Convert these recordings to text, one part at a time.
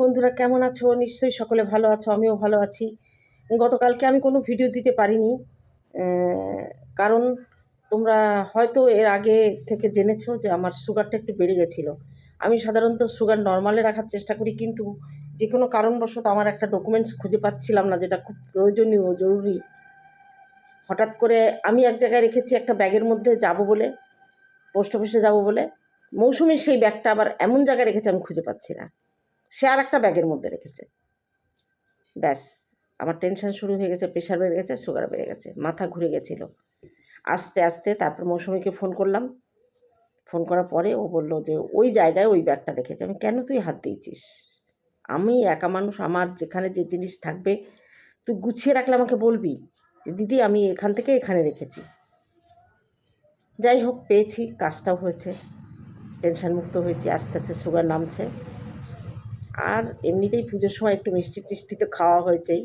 বন্ধুরা, কেমন আছো? নিশ্চয়ই সকলে ভালো আছো, আমিও ভালো আছি। গতকালকে আমি কোনো ভিডিও দিতে পারিনি কারণ তোমরা হয়তো এর আগে থেকে জেনেছো যে আমার সুগারটা একটু বেড়ে গেছিল। আমি সাধারণত সুগার নর্মালে রাখার চেষ্টা করি, কিন্তু যে কোনো কারণবশত আমার একটা ডকুমেন্টস খুঁজে পাচ্ছিলাম না, যেটা খুব প্রয়োজনীয় জরুরি। হঠাৎ করে আমি এক জায়গায় রেখেছি, একটা ব্যাগের মধ্যে যাব বলে পোস্ট অফিসে যাব বলে। মৌসুমি সেই ব্যাগটা আবার এমন জায়গায় রেখেছে, আমি খুঁজে পাচ্ছি না। সে আর একটা ব্যাগের মধ্যে রেখেছে। ব্যাস, আমার টেনশন শুরু হয়ে গেছে প্রেশার বেড়ে গেছে সুগার বেড়ে গেছে, মাথা ঘুরে গেছিল। আস্তে আস্তে তারপর মৌসুমিকে ফোন করলাম। ফোন করার পরে ও বলল যে, ওই জায়গায় ওই ব্যাগটা রেখেছে। আমি, কেন তুই হাত দিয়েছিস? আমি একা মানুষ, আমার যেখানে যে জিনিস থাকবে, তুই গুছিয়ে রাখলে আমাকে বলবি দিদি, আমি এখান থেকে এখানে রেখেছি। যাই হোক, পেয়েছি, কাজটাও হয়েছে। টেনশন মুক্ত হয়েছি, আস্তে আস্তে সুগার নামছে। আর এমনিতেই পুজোর সময় একটু মিষ্টি টিষ্টি তো খাওয়া হয়েছেই।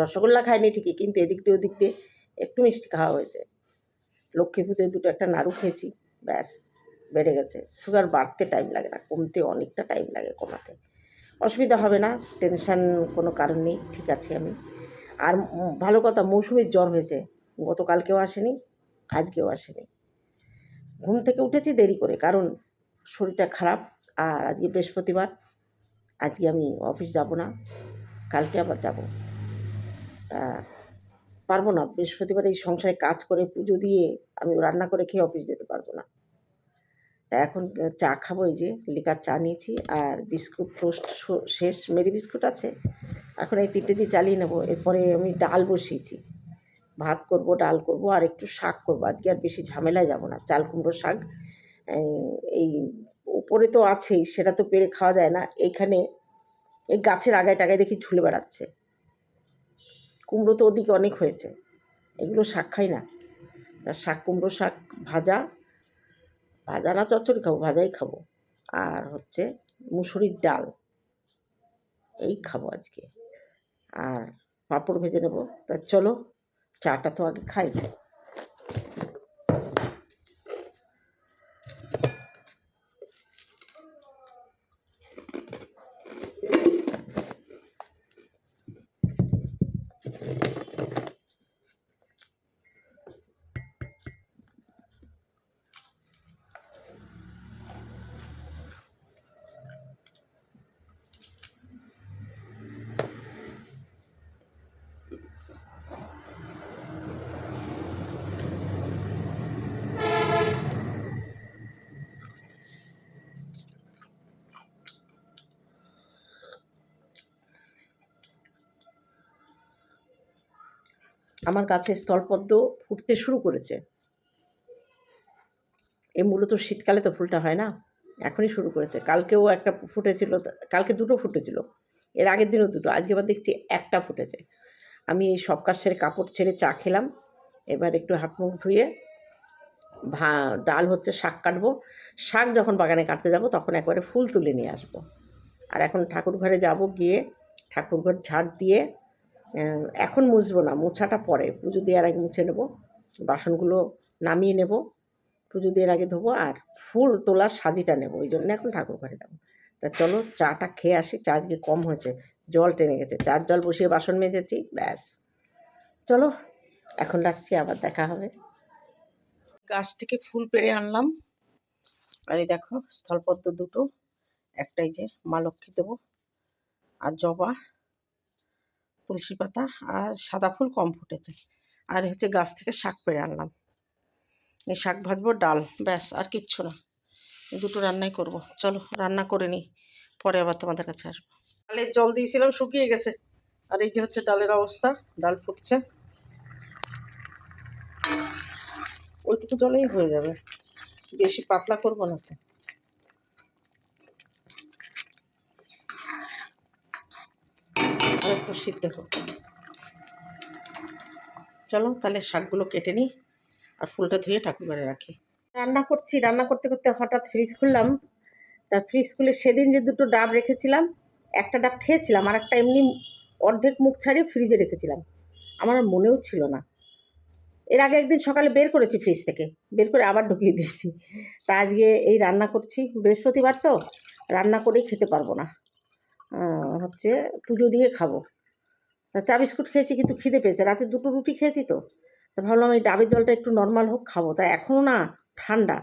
রসগোল্লা খাইনি ঠিকই, কিন্তু এদিক দিয়ে ওদিক দিয়ে একটু মিষ্টি খাওয়া হয়েছে। লক্ষ্মী পুজোয় দুটো একটা নাড়ু খেয়েছি, ব্যাস, বেড়ে গেছে। সুগার বাড়তে টাইম লাগে না, কমতে অনেকটা টাইম লাগে কমাতে। অসুবিধা হবে না টেনশন কোনো কারণ নেই, ঠিক আছে আমি। আর ভালো কথা, মৌসুমির জ্বর হয়েছে। গতকালকেও আসেনি, আজকেও আসেনি। ঘুম থেকে উঠেছি দেরি করে, কারণ শরীরটা খারাপ। আর আজকে বৃহস্পতিবার আজকে আমি অফিস যাব না, কালকে আবার যাব। তা পারব না, বৃহস্পতিবার এই সংসারে কাজ করে পুজো দিয়ে আমি রান্না করে খেয়ে অফিস যেতে পারব না। তা এখন চা খাব, এই যে লিকার চা নিয়েছি আর বিস্কুট টোস্ট শেষ মেরি বিস্কুট আছে। এখন এই তিনটে দিয়ে চালিয়ে নেব, এরপরে আমি ডাল বসিয়েছি। ভাত করব, ডাল করব আর একটু শাক করব। আজকে আর বেশি ঝামেলায় যাব না, চাল কুমড়ো শাক, এই- উপরে তো আছেই, সেটা তো পেরে খাওয়া যায় না। এইখানে এই গাছের আগায় টাগায় দেখি ঝুলে বেড়াচ্ছে। কুমড়ো তো ওদিকে অনেক হয়েছে। এগুলো শাক খাই না। তা শাক, কুমড়ো শাক ভাজা। ভাজা না চচ্চড়ি খাব, ভাজাই খাব। আর হচ্ছে মুসুরির ডাল। এই খাব আজকে। আর পাঁপড় ভেজে নেব। তা চলো, চাটা তো আগে খাই। আমার গাছে স্থলপদ্ম ফুটতে শুরু করেছে। এই মূলত শীতকালে তো ফুলটা হয় না, এখনই শুরু করেছে। কালকেও একটা ফুটেছিল, কালকে দুটো ফুটেছিল, এর আগের দিনও দুটো, আজকে আবার দেখছি একটা ফুটেছে। আমি এই সব কাজ কাপড় ছেড়ে চা খেলাম, এবার একটু হাত মুখ ধুয়ে ভা, ডাল হচ্ছে শাক কাটবো। শাক যখন বাগানে কাটতে যাব তখন একবারে ফুল তুলে নিয়ে আসব। আর এখন ঠাকুর ঘরে যাব গিয়ে ঠাকুর ঘর ঝাড় দিয়ে এখন মুছবো না, মোছাটা পরে। পুজো দেওয়ার আগে মুছে নেব, বাসনগুলো নামিয়ে নেব, পুজো দেওয়ার আগে ধোবো, আর ফুল তোলার সাজিটা নেব, ওই জন্য এখন ঠাকুর ঘরে যাব। তা চলো, চাটা খেয়ে আসি, চা আজকে কম হয়েছে, জল টেনে গেছে, চার জল বসিয়ে বাসন মেজেছি, ব্যাস। চলো, এখন রাখছি, আবার দেখা হবে। গাছ থেকে ফুল পেড়ে আনলাম, আর এই দেখো, স্থলপদ্ম দুটো, একটাই যে মা লক্ষ্মী দেবো, আর জবা তুলসী পাতা আর সাদা ফুল কম ফুটেছে। আর হচ্ছে গাছ থেকে শাক পেড়ে আনলাম। এই শাক ভাজবো, ডাল, ব্যাস, আর কিচ্ছু না। দুটো রান্নাই করব। চলো, রান্না করে নিই। পরে আবার তোমাদের কাছে আসব। ডালের জল দিয়েছিলাম, শুকিয়ে গেছে। আর এই যে হচ্ছে ডালের অবস্থা, ডাল ফুটছে। ওইটুকু জলেই হয়ে যাবে। বেশি পাতলা করব না তো আর একটু সিদ্ধ হোক। চলো তাহলে শাকগুলো কেটে নিই আর ফুলটা ধুয়ে ঠাকুর ঘরে রাখি। রান্না করছি, রান্না করতে করতে হঠাৎ ফ্রিজ খুললাম। তা ফ্রিজ খুলে সেদিন যে দুটো ডাব রেখেছিলাম, একটা ডাব খেয়েছিলাম আর একটা এমনি অর্ধেক মুখ ছাড়িয়ে ফ্রিজে রেখেছিলাম। আমার মনেও ছিল না। এর আগে একদিন সকালে বের করেছি ফ্রিজ থেকে, বের করে আবার ঢুকিয়ে দিয়েছি। তা আজকে এই রান্না করছি, বৃহস্পতিবার তো, রান্না করেই খেতে পারব না। হচ্ছে পুজো দিয়ে খাব। তা চা বিস্কুট খেয়েছি কিন্তু খিদে পেয়েছে। রাতে দুটো রুটি খেয়েছি তো। তা ভাবলাম এই ডাবের জলটা একটু নর্মাল হোক খাব। তা এখনও না ঠান্ডা।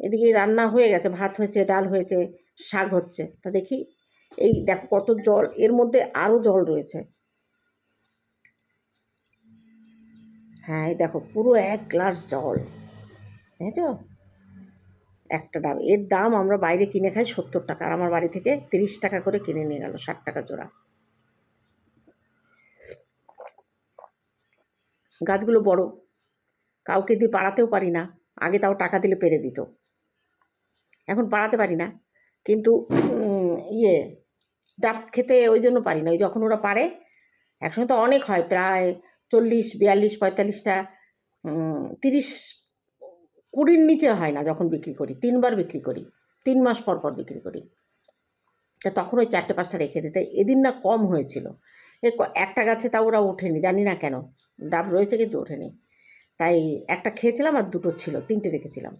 এদিকে রান্না হয়ে গেছে। ভাত হয়েছে, ডাল হয়েছে, শাক হচ্ছে। তা দেখি এই দেখো কত জল। এর মধ্যে আরও জল রয়েছে। হ্যাঁ এই দেখো পুরো এক গ্লাস জল। বুঝেছ একটা ডাব। এর দাম আমরা বাইরে কিনে খাই সত্তর টাকা। আর আমার বাড়ি থেকে তিরিশ টাকা করে কিনে নিয়ে গেল, ষাট টাকা জোড়া। গাছগুলো বড়। কাউকে দিয়ে পাড়াতেও পারি না। আগে তাও টাকা দিলে পেরে দিত। এখন পাড়াতে পারি না। কিন্তু ইয়ে ডাব খেতে ওই জন্য পারি না। ওই যখন ওরা পারে, একসঙ্গে তো অনেক হয়। প্রায় চল্লিশ, বিয়াল্লিশ, পঁয়তাল্লিশটা তিরিশ, কুড়ির নিচে হয় না যখন বিক্রি করি। তিনবার বিক্রি করি। তিন মাস পর পর বিক্রি করি। তা তখন ওই চারটে পাঁচটা রেখে দিতে। এদিন না কম হয়েছিল। একটা গাছে তাও ওরা ওঠেনি, জানি না কেন। ডাব রয়েছে কিন্তু ওঠেনি। তাই একটা খেয়েছিলাম আর দুটো ছিল, তিনটে রেখেছিলাম।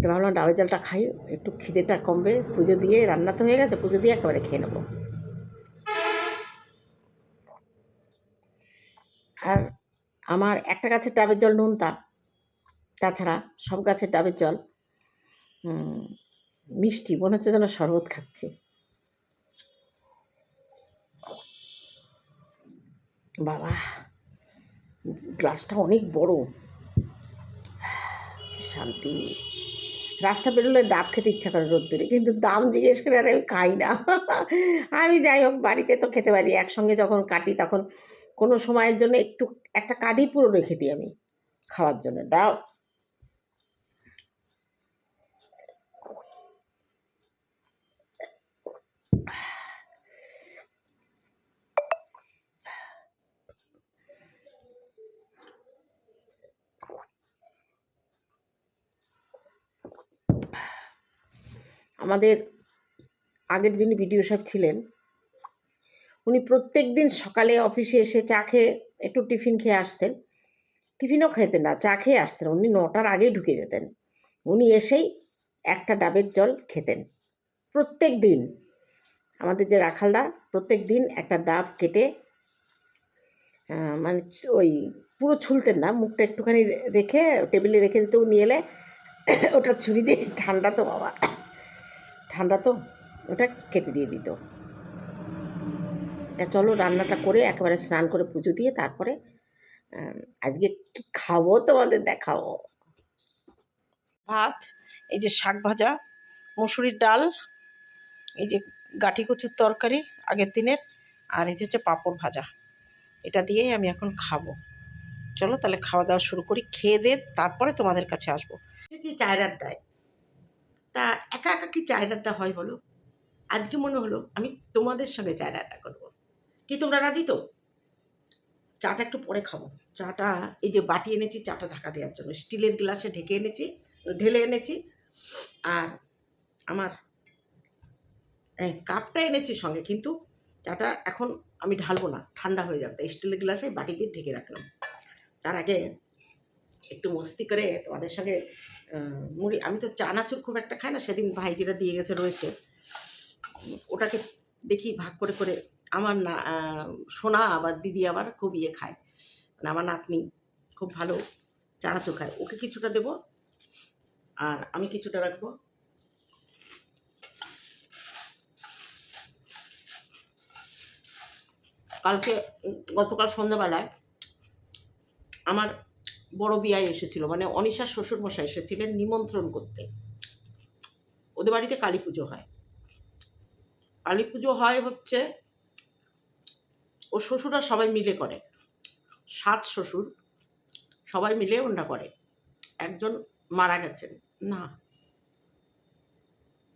তো ভাবলাম ডাবের জলটা খাই, একটু খিদেটা কমবে, পুজো দিয়ে রান্না তো হয়ে গেছে, পুজো দিয়ে একেবারে খেয়ে নেব। আর আমার একটা গাছের ডাবের জল নোনতা, তাছাড়া সব গাছের ডাবের জল মিষ্টি, মনে হচ্ছে যেন শরবত খাচ্ছি। বাবা, গ্লাসটা অনেক বড়। শান্তি। রাস্তা বেরোলে ডাব খেতে ইচ্ছা করে রোদ্দুরে, কিন্তু দাম জিজ্ঞেস করে আর আমি খাই না। আমি যাই হোক, বাড়িতে তো খেতে পারি। একসঙ্গে যখন কাটি, তখন কোনো সময়ের জন্য একটু, একটা কাঁদি পুরো রেখে দিই আমি, খাওয়ার জন্য। ডাব আমাদের আগের যিনি বিডিও সাহেব ছিলেন, উনি প্রত্যেক দিন সকালে অফিসে এসে চা খেয়ে একটু টিফিন খেয়ে আসতেন। টিফিনও খেতেন না, চা খেয়ে আসতেন। উনি নটার আগেই ঢুকে যেতেন। উনি এসেই একটা ডাবের জল খেতেন। প্রত্যেক দিন আমাদের যে রাখালদা প্রত্যেক দিন একটা ডাব কেটে মানে ওই পুরো ছুলতেন না, মুখটা একটুখানি রেখে, টেবিলে রেখে দিতে উনি এলে, ওটা ছুরি দিয়ে ঠান্ডা তো বাবা। ঠান্ডা তো, ওটা কেটে দিয়ে দিত। তা চলো রান্নাটা করে একেবারে স্নান করে পুজো দিয়ে তারপরে আজকে কি খাব তোমাদের দেখাবো ভাত, এই যে শাক ভাজা, মুসুরির ডাল, এই যে গাঠি কচুর তরকারি আগের দিনের, আর এই যে হচ্ছে পাঁপড় ভাজা। এটা দিয়েই আমি এখন খাব। চলো তাহলে খাওয়া দাওয়া শুরু করি, খেয়ে দিয়ে তারপরে তোমাদের কাছে আসব। চায়ের আড্ডায় তা একা একা কি চায়ের হয় বলো? আজকে মনে হলো আমি তোমাদের সঙ্গে চায়ের আড্ডা করব। কি তোমরা রাজি তো? চাটা একটু পরে খাব। চাটা, এই যে বাটি এনেছি, চাটা ঢাকা দেওয়ার জন্য। স্টিলের গ্লাসে ঢেকে এনেছি, ঢেলে এনেছি। আর আমার কাপটা এনেছি সঙ্গে, কিন্তু চাটা এখন আমি ঢালবো না, ঠান্ডা হয়ে যাবে স্টিলের গ্লাসে বাটি দিয়ে ঢেকে রাখলাম। তার আগে একটু মস্তি করে তোমাদের সঙ্গে মুড়ি, আমি তো চানাচুর খুব একটা খাই না, সেদিন ভাই যেটা দিয়ে গেছে রয়েছে, ওটাকে দেখি ভাগ করে করে আমার না সোনা আবার দিদি আবার খুব ইয়ে খায় মানে আমার নাতনি খুব ভালো চানাচুর খায়, ওকে কিছুটা দেবো, আর আমি কিছুটা রাখব। কালকে, গতকাল সন্ধ্যাবেলায় আমার বড় বিয়ায় এসেছিল মানে অনিশার শ্বশুরমশাই এসেছিলেন নিমন্ত্রণ করতে। ওদের বাড়িতে কালী পুজো হয়। কালী পুজো হয় হচ্ছে, ও শ্বশুরা সবাই মিলে করে। সাত শ্বশুর, সবাই মিলে ওনরা করে। একজন মারা গেছেন। না।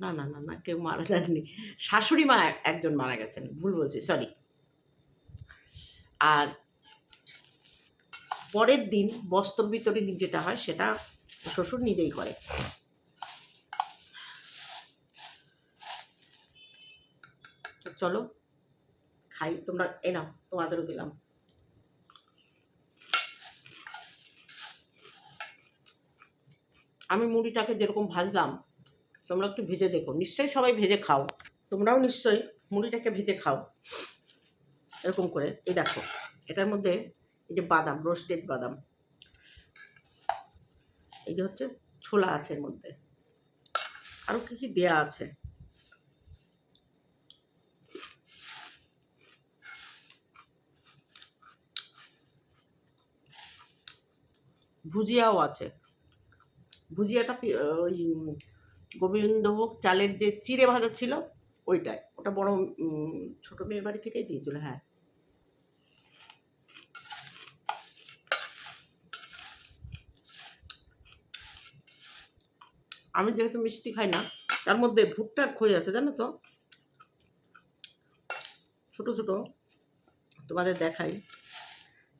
না না না না, কেউ মারা যাননি। শাশুড়ি মা একজন মারা গেছেন। ভুল বলছি সরি আর পরের দিন বস্ত্র বিতরণী যেটা হয়, সেটা শ্বশুর নিজেই করে। চলো, খাই, তোমরা এ নাও, তোমাদেরও দিলাম। আমি মুড়িটাকে যেরকম ভাজলাম, তোমরা একটু ভেজে দেখো। নিশ্চয়ই সবাই ভেজে খাও। তোমরাও নিশ্চয়ই মুড়িটাকে ভেজে খাও। এরকম করে, এই দেখো, এটার মধ্যে এই যে বাদাম রোস্টেড বাদাম। এই যে হচ্ছে ছোলা আছে এর মধ্যে। আরও কী কী দেয়া আছে? ভুজিয়াও আছে। ভুজিয়াটা ওই গোবিন্দভোগ চালের যে চিড়ে ভাজা ছিল, ওইটাই। ওটা বড় ছোট মেয়ের বাড়ি থেকেই দিয়েছিল হ্যাঁ। আমি যেহেতু মিষ্টি খাই না, তার মধ্যে ভুট্টার খই আছে, জানো তো? ছোট ছোট, তোমাদের দেখাই।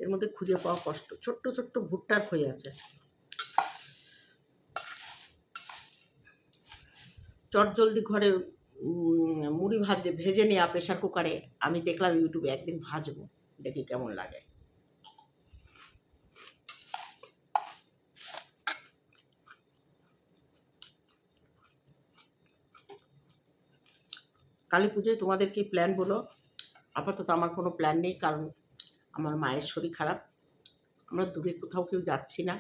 এর মধ্যে খুঁজে পাওয়া কষ্ট। ছোট্ট ছোট্ট ভুট্টার খই আছে। চট জলদি ঘরে মুড়ি ভাজে, ভেজে নেওয়া প্রেশার কুকারে আমি দেখলাম ইউটিউবে একদিন ভাজবো। দেখি কেমন লাগে। কালী পুজোয় তোমাদের কি প্ল্যান বলো। আপাতত আমার কোনো প্ল্যান নেই, কারণ আমার মায়ের শরীর খারাপ। আমরা দূরে কোথাও কেউ যাচ্ছি না।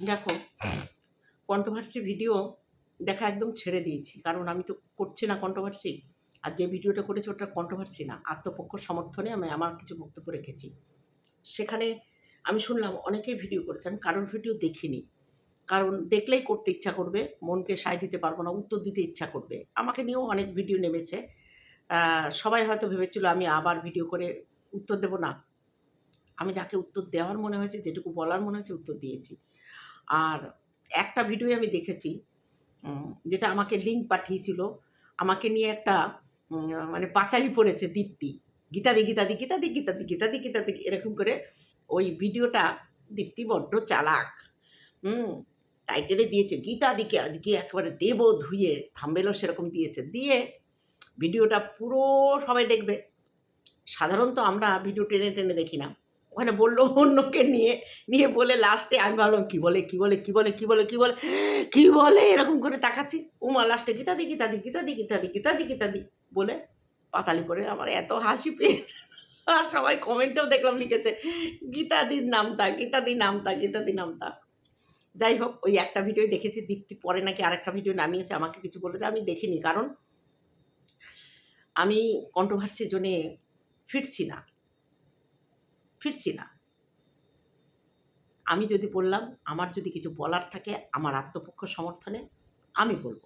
দেখো কন্ট্রোভার্সি ভিডিও দেখা একদম ছেড়ে দিয়েছি, কারণ আমি তো করছি না কন্ট্রোভার্সি আর যে ভিডিওটা করেছি ওটা কন্ট্রোভার্সি না, আত্মপক্ষ সমর্থনে আমি আমার কিছু বক্তব্য রেখেছি। সেখানে আমি শুনলাম অনেকেই ভিডিও করেছে, আমি কারোর ভিডিও দেখিনি। কারণ দেখলেই করতে ইচ্ছা করবে, মনকে সায় দিতে পারব না, উত্তর দিতে ইচ্ছা করবে। আমাকে নিয়েও অনেক ভিডিও নেমেছে। সবাই হয়তো ভেবেছিল আমি আবার ভিডিও করে উত্তর দেব না। আমি যাকে উত্তর দেওয়ার মনে হয়েছে, যেটুকু বলার মনে হয়েছে, উত্তর দিয়েছি। আর একটা ভিডিও আমি দেখেছি যেটা আমাকে লিঙ্ক পাঠিয়েছিল। আমাকে নিয়ে একটা মানে পাঁচালি পড়েছে দীপ্তি। গীতাদি গীতাদি গীতাদি গীতাদি গীতাদি গীতাদি, এরকম করে ওই ভিডিওটা দীপ্তি বড্ড চালাক। হুম টাইটেলে দিয়েছে, গীতাদিকে আজকে একেবারে দেব ধুয়ে। থাম্বেলও সেরকম দিয়েছে। দিয়ে ভিডিওটা পুরো সবাই দেখবে। সাধারণত আমরা ভিডিও টেনে টেনে দেখি না। ওখানে বলল অন্যকে নিয়ে নিয়ে বলে লাস্টে আমি ভাবলাম, কী বলে কী বলে কী বলে কী বলে কী বলে কী বলে? এরকম করে তাকাচ্ছি। উমা লাস্টে গীতাদি গীতাদি গীতাদি গীতাদি গীতাদি গীতাদি। বলে পাতালি করে আমার এত হাসি পেয়েছে। আর সবাই কমেন্টেও দেখলাম, লিখেছে, গীতাদির নামতা, গীতাদি নামতা গীতাদি নামতা। যাই হোক, ওই একটা ভিডিও দেখেছি, দীপ্তি পরে নাকি আরেকটা ভিডিও নামিয়েছে, আমাকে কিছু বলেছে, আমি দেখিনি, কারণ আমি কন্ট্রোভার্সির জন্যে ফিরছি না। ফিরছি না। আমি যদি বললাম, আমার যদি কিছু বলার থাকে, আমার আত্মপক্ষ সমর্থনে, আমি বলব।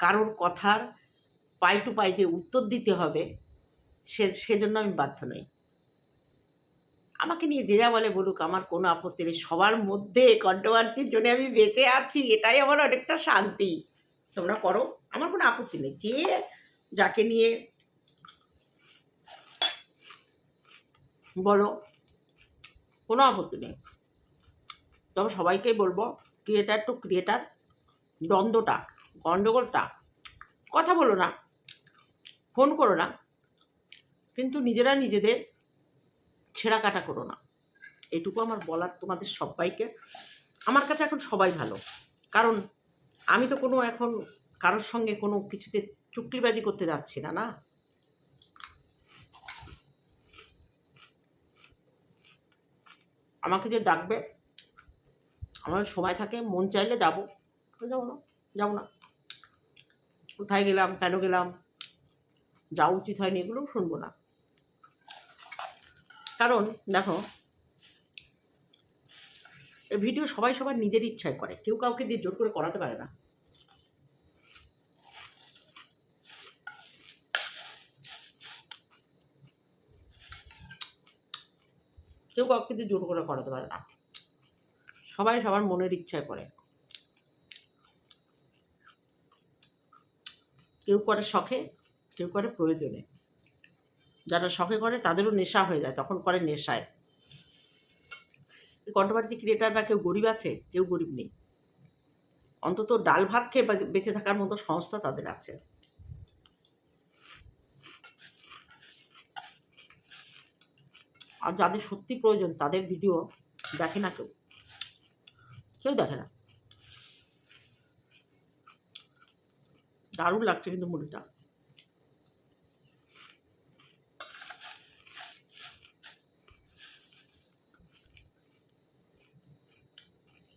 কারোর কথার পাই টু পাই যে উত্তর দিতে হবে, সে, সেজন্য আমি বাধ্য নই। আমাকে নিয়ে যে যা বলে বলুক, আমার কোনো আপত্তি নেই। সবার মধ্যে কন্ট্রোভার্সির জন্য আমি বেঁচে আছি, এটাই আমার অনেকটা শান্তি। তোমরা করো, আমার কোনো আপত্তি নেই। যে যাকে নিয়ে বলো, কোনো আপত্তি নেই। তবে সবাইকেই বলব ক্রিয়েটার টু ক্রিয়েটার দ্বন্দ্বটা গণ্ডগোলটা কথা বলো না। ফোন করো না, কিন্তু নিজেরা নিজেদের ছেঁড়া কাটা করো না। এটুকু আমার বলার তোমাদের সবাইকে। আমার কাছে এখন সবাই ভালো। কারণ আমি তো কোনো এখন কারোর সঙ্গে কোনো কিছুতে চুক্তিবাজি করতে যাচ্ছি না না? আমাকে যে ডাকবে, আমার সময় থাকে, মন চাইলে যাব। যাব না যাব না। কোথায় গেলাম, কেন গেলাম? যা উচিত হয়নি এগুলোও শুনব না। কারণ দেখো ভিডিও সবাই সবার নিজের ইচ্ছায় করে, কেউ কাউকে দিয়ে জোর করে করাতে পারে না। কেউ কাউকে দিয়ে জোর করে করাতে পারে না। সবাই সবার মনের ইচ্ছায় করে। কেউ করে শখে কেউ করে প্রয়োজনে। যারা শখে করে তাদেরও নেশা হয়ে যায়, তখন করে নেশায়। কন্ট্রোভার্সি ক্রিয়েটাররা কেউ গরিব আছে? কেউ গরিব নেই। অন্তত ডাল ভাত খেয়ে বেঁচে থাকার মতো সংস্থা তাদের আছে। আর যাদের সত্যি প্রয়োজন, তাদের ভিডিও দেখে না কেউ। কেউ দেখে না। দারুণ লাগছে কিন্তু মুড়িটা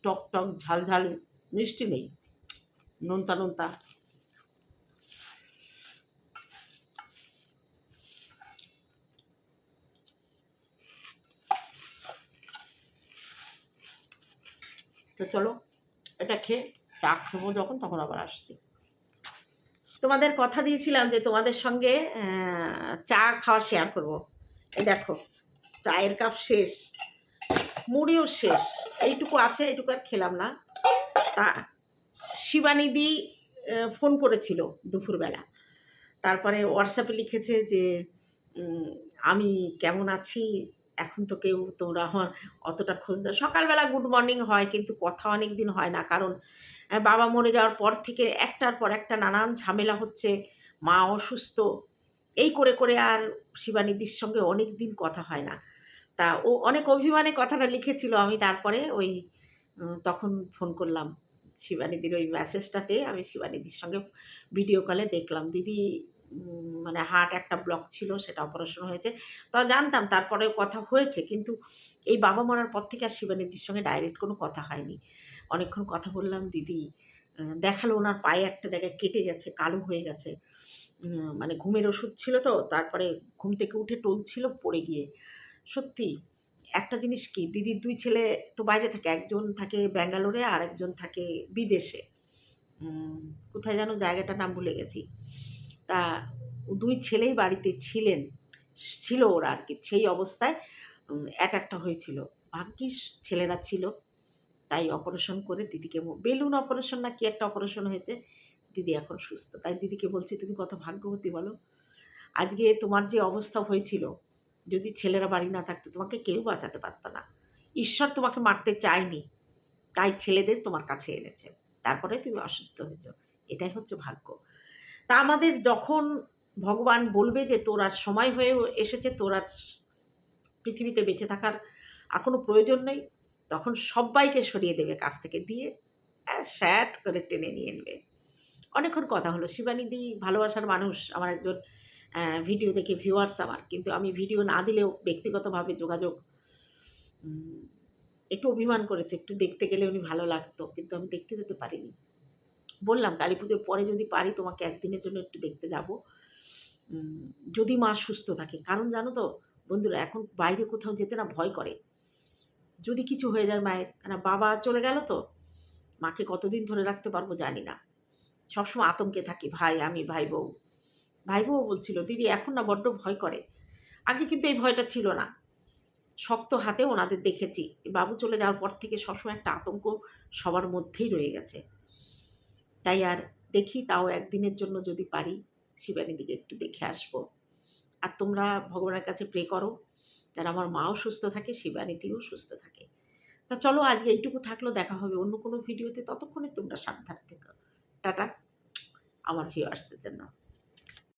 টক টক, ঝাল ঝাল, মিষ্টি নেই। নোনতা নোনতা। তো চলো, এটা খেয়ে চা খাব যখন, তখন আবার আসছি। তোমাদের কথা দিয়েছিলাম যে তোমাদের সঙ্গে চা খাওয়া শেয়ার করব। এই দেখো, চায়ের কাপ শেষ। মুড়িও শেষ। এইটুকু আছে, এইটুকু আর খেলাম না। তা শিবানিদি ফোন করেছিল দুপুরবেলা। তারপরে হোয়াটসঅ্যাপে লিখেছে যে আমি কেমন আছি? এখন তো কেউ তোমরা অতটা খোঁজ দাও সকালবেলা গুড মর্নিং হয়, কিন্তু কথা অনেক দিন হয় না। কারণ বাবা মরে যাওয়ার পর থেকে একটার পর একটা নানান ঝামেলা হচ্ছে। মা অসুস্থ। এই করে করে আর শিবানিদির সঙ্গে অনেক দিন কথা হয় না। তা ও অনেক অভিমানে কথাটা লিখেছিল। আমি তারপরে ওই তখন ফোন করলাম শিবানিদির ওই মেসেজটা পেয়ে। আমি শিবানিদির সঙ্গে ভিডিও কলে দেখলাম, দিদি মানে হার্ট একটা ব্লক ছিল, সেটা অপারেশন হয়েছে। তো জানতাম তারপরে কথা হয়েছে, কিন্তু এই বাবা মরার পর থেকে আর শিবানিদির সঙ্গে ডাইরেক্ট কোনো কথা হয়নি। অনেকক্ষণ কথা বললাম, দিদি দেখাল ওনার পায়ে একটা জায়গায় কেটে গেছে, কালো হয়ে গেছে। মানে ঘুমের ওষুধ ছিল তো, তারপরে ঘুম থেকে উঠে টলছিল পড়ে গিয়ে। সত্যি, একটা জিনিস কি, দিদির দুই ছেলে তো বাইরে থাকে, একজন থাকে ব্যাঙ্গালোরে আর একজন থাকে বিদেশে। কোথায় যেন জায়গাটার নাম ভুলে গেছি। তা দুই ছেলেই বাড়িতে ছিলেন, ছিল ওরা আর কি, সেই অবস্থায় অ্যাটাকটা হয়েছিল। ভাগ্যিস ছেলেরা ছিল, তাই অপারেশন করে দিদিকে বেলুন অপারেশন না কি একটা অপারেশন হয়েছে, দিদি এখন সুস্থ। তাই দিদিকে বলছি, তুমি কত ভাগ্যবতী বলো? আজকে তোমার যে অবস্থা হয়েছিল যদি ছেলেরা বাড়ি না থাকতো, তোমাকে কেউ বাঁচাতে পারতো না। ঈশ্বর তোমাকে মারতে চায়নি, তাই ছেলেদের তোমার কাছে এনেছে। তারপরে তুমি অসুস্থ হয়েছো এটাই হচ্ছে ভাগ্য। তা আমাদের যখন ভগবান বলবে যে তোর আর সময় হয়ে এসেছে, তোর আর পৃথিবীতে বেঁচে থাকার আর কোনো প্রয়োজন নেই, তখন সবাইকে সরিয়ে দেবে কাছ থেকে, দিয়ে স্যাট করে টেনে নিয়ে নেবে। অনেকক্ষণ কথা হলো। শিবানীদি ভালোবাসার মানুষ, আমার একজন ভিডিও দেখে ভিউয়ার্স আমার কিন্তু আমি ভিডিও না দিলেও ব্যক্তিগতভাবে যোগাযোগ একটু অভিমান করেছে, একটু দেখতে গেলে উনি ভালো লাগতো, কিন্তু আমি দেখতে যেতে পারিনি। বললাম, কালী পুজোর পরে যদি পারি, তোমাকে একদিনের জন্য একটু দেখতে যাব। যদি মা সুস্থ থাকে। কারণ জানো তো, বন্ধুরা, এখন বাইরে কোথাও যেতে না ভয় করে। যদি কিছু হয়ে যায় মায়ের, কেন বাবা চলে গেল তো, মাকে কতদিন ধরে রাখতে পারব জানি না। সবসময় আতঙ্কে থাকি, ভাই, আমি ভাই, বউ। ভাই বউ বলছিল, দিদি, এখন না বড্ড ভয় করে। আগে কিন্তু এই ভয়টা ছিল না। শক্ত হাতে ওনাদের দেখেছি। বাবু চলে যাওয়ার পর থেকে সবসময় একটা আতঙ্ক সবার মধ্যেই রয়ে গেছে। তাই আর দেখি তাও একদিনের জন্য যদি পারি, শিবানীদিকে একটু দেখে আসব। আর তোমরা ভগবানের কাছে প্রে করো। যেন আমার মাও সুস্থ থাকে শিবানীতিও সুস্থ থাকে। তা চলো, আজকে এইটুকু থাকল, দেখা হবে অন্য কোনো ভিডিওতে। ততক্ষণে তোমরা সাবধানে থেকো। টাটা। আমার ভিউয়ার্সদের জন্য।